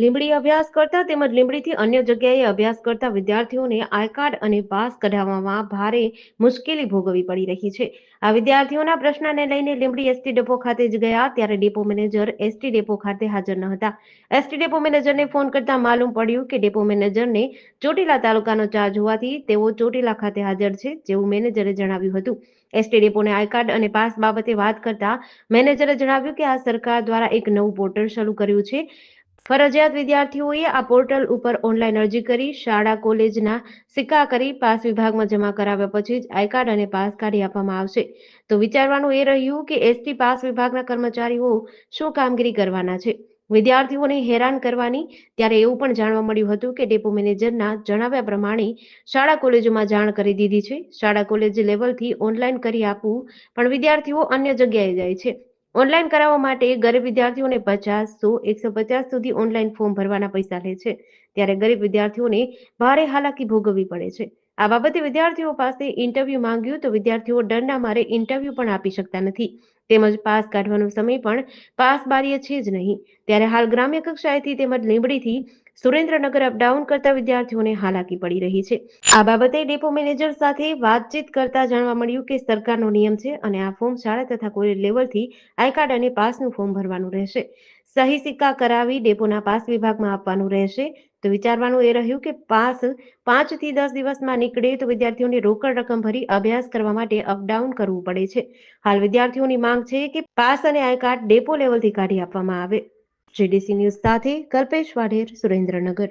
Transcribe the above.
લીંબડી અભ્યાસ કરતા તેમજ લીંબડીથી અન્ય જગ્યાએ અભ્યાસ કરતા વિદ્યાર્થીઓને આઈ કાર્ડ અને પાસ કઢાવવામાં ભારે મુશ્કેલી ભોગવવી પડી રહી છે. આ વિદ્યાર્થીઓના પ્રશ્નને લઈને લીંબડી એસટી ડેપો ખાતે જ ગયા ત્યારે ડેપો મેનેજર એસટી ડેપો ખાતે હાજર ન હતા. એસટી ડેપો મેનેજરને ફોન કરતા માલુમ પડ્યું કે ડેપો મેનેજરને ચોટીલા તાલુકાનો ચાર્જ હોવાથી તેઓ ચોટીલા ખાતે હાજર છે જેવું મેનેજરે જણાવ્યું હતું. એસટી ડેપોને આઈ કાર્ડ અને પાસ બાબતે વાત કરતા મેનેજરે જણાવ્યું કે આ સરકાર દ્વારા એક નવું પોર્ટલ શરૂ કર્યું છે. ફરજિયાત વિદ્યાર્થીઓએ આ પોર્ટલ ઉપર ઓનલાઈન અરજી કરી, શાળા, કોલેજના સિક્કા કરી, પાસ વિભાગમાં જમા કરાવ્યા પછી જ આઈ કાર્ડ અને પાસ કાઢી આપવામાં આવશે. તો વિચારવાનું એ રહ્યું કે એસટી પાસ વિભાગના કર્મચારીઓ શું કામગીરી કરવાના છે? વિદ્યાર્થીઓને હેરાન કરવાની ત્યારે એવું પણ જાણવા મળ્યું હતું કે ડેપો મેનેજરના જણાવ્યા પ્રમાણે શાળા, કોલેજોમાં જાણ કરી દીધી છે. શાળા, કોલેજ લેવલથી ઓનલાઈન કરી આપવું પણ વિદ્યાર્થીઓ અન્ય જગ્યાએ જાય છે. ઓનલાઈન કરાવવા માટે ગરીબ વિદ્યાર્થીઓને પચાસ એકસો પચાસ સુધી ઓનલાઈન ફોર્મ ભરવાના પૈસા લે છે. ત્યારે ગરીબ વિદ્યાર્થીઓને ભારે હાલાકી ભોગવવી પડે છે. આ બાબતે વિદ્યાર્થીઓ પાસે ઇન્ટરવ્યુ માંગ્યું તો વિદ્યાર્થીઓ ડરના મારે ઇન્ટરવ્યુ પણ આપી શકતા નથી. તેમજ પાસ કાઢવાનો સમય પણ પાસ બારીએ છે જ નહીં. ત્યારે હાલ ગ્રામ્ય કક્ષાએથી તેમજ લીંબડીથી સુરેન્દ્રનગર અપડાઉન કરતા વિદ્યાર્થીઓને હાલાકી પડી રહી છે. આ બાબતે ડેપો મેનેજર સાથે વાતચીત કરતા જાણવા મળ્યું કે સરકારનો નિયમ છે અને આ ફોર્મ શાળા તથા કોઈ લેવલથી આઈ કાર્ડ અને પાસનું ફોર્મ ભરવાનું રહેશે. સહી સિક્કા કરાવી ડેપોના પાસ વિભાગમાં આપવાનું રહેશે. તો વિચારવાનું એ રહ્યું કે પાસ પાંચથી દસ દિવસમાં નીકળે તો વિદ્યાર્થીઓને રોકડ રકમ ભરી અભ્યાસ કરવા માટે અપડાઉન કરવું પડે છે. હાલ વિદ્યાર્થીઓની માંગ છે કે પાસ અને આઈ કાર્ડ ડેપો લેવલથી કાઢી આપવામાં આવે. જીડીસી ન્યૂઝ સાથે કલ્પેશ વાઢેર, સુરેન્દ્રનગર.